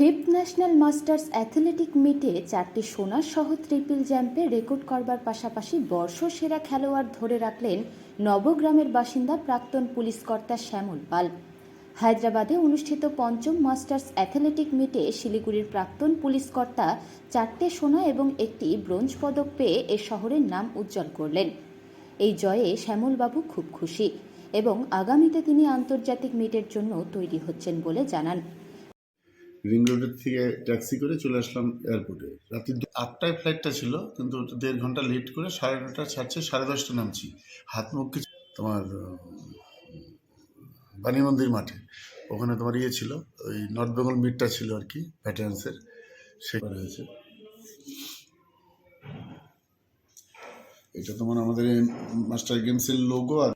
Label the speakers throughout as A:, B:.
A: Fifth national masters athletic মিটে চারটি সোনার সহ ট্রিপল জ্যাম্পে রেকর্ড করবার পাশাপাশি বর্ষসেরা খেলোয়াড় ধরে রাখলেন নবগ্রামের বাসিন্দা প্রাক্তন পুলিশ কর্তা শ্যামল পাল। হায়দ্রাবাদে অনুষ্ঠিত পঞ্চম মাস্টার্স অ্যাথলেটিক মিটে শিলিগুড়ির প্রাক্তন পুলিশ কর্তা চারটে সোনা এবং একটি ব্রোঞ্জ পদক পেয়ে এ শহরের নাম উজ্জ্বল করলেন। এই জয়ে শ্যামলবাবু খুব খুশি এবং আগামীতে তিনি আন্তর্জাতিক মিটের জন্য তৈরি হচ্ছেন বলে জানান।
B: রিং রোডের থেকে ট্যাক্সি করে চলে আসলাম এয়ারপোর্টে। রাত্রি আটটায় ফ্লাইটটা ছিল, কিন্তু দেড় ঘণ্টা লেট করে সাড়ে নটা ছাড়ছে, সাড়ে দশটা নামছি। হাত মুখ কিছু তোমার বাণী মন্দির মাঠে। ওখানে তোমার ইয়ে ছিল, ওই নর্থ বেঙ্গল মিটটা ছিল আর কি ভ্যাটারান্সের সে করা হয়েছে এটা তোমার আমাদের মাস্টার গেমসের লোগো আর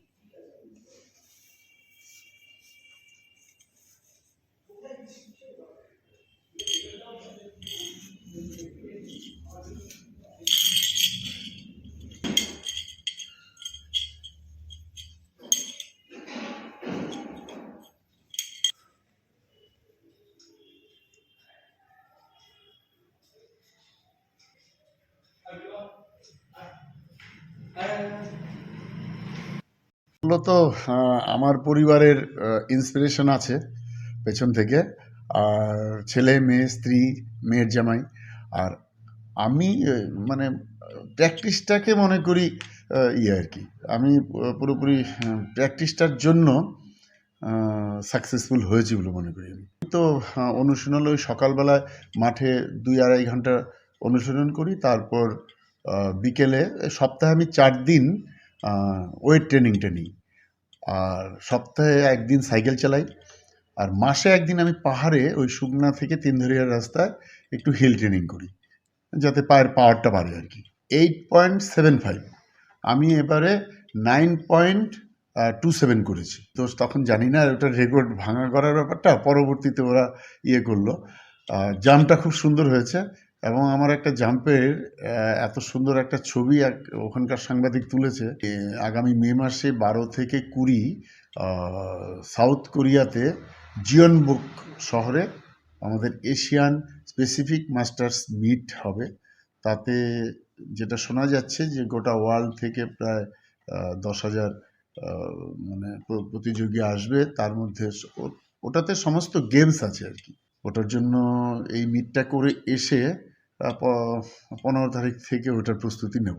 B: মূলত আমার পরিবারের ইন্সপিরেশন আছে পেছন থেকে। আর ছেলে, মেয়ে, স্ত্রী, মেয়ের জামাই। আর আমি মানে প্র্যাকটিসটাকে মনে করি ইয়ে আর কি। আমি পুরোপুরি প্র্যাকটিসটার জন্য সাকসেসফুল হয়েছি বলে মনে করি আমি। তো অনুশীলন ওই সকালবেলায় মাঠে দুই আড়াই ঘণ্টা অনুশীলন করি। তারপর বিকেলে, সপ্তাহে আমি চার দিন ওয়েট ট্রেনিংটা নিই। আর সপ্তাহে একদিন সাইকেল চালাই। আর মাসে একদিন আমি পাহাড়ে ওই সুগনা থেকে তিনধরিয়ার রাস্তায় একটু হিল ট্রেনিং করি, যাতে পায়ের পাওয়ারটা বাড়ে আর কি। এইট পয়েন্ট সেভেন ফাইভ আমি এবারে নাইন পয়েন্ট টু সেভেন করেছি। তো তখন জানি না ওটা রেকর্ড ভাঙা করার ব্যাপারটা, পরবর্তীতে ওরা ইয়ে করল। জাম্পটা খুব সুন্দর হয়েছে। এবং আমার একটা জাম্পের এত সুন্দর একটা ছবি ওখানকার সাংবাদিক তুলেছে। আগামী মে মাসে বারো থেকে কুড়ি সাউথ কোরিয়াতে জিয়নবুক শহরে আমাদের এশিয়ান স্পেসিফিক মাস্টার্স মিট হবে। তাতে যেটা শোনা যাচ্ছে যে গোটা ওয়ার্ল্ড থেকে প্রায় দশ হাজার মানে প্রতিযোগী আসবে। তার মধ্যে ওটাতে সমস্ত গেমস আছে আর কি। ওটার জন্য এই মিটটা করে এসে পনেরো তারিখ থেকে ওটার প্রস্তুতি নেব।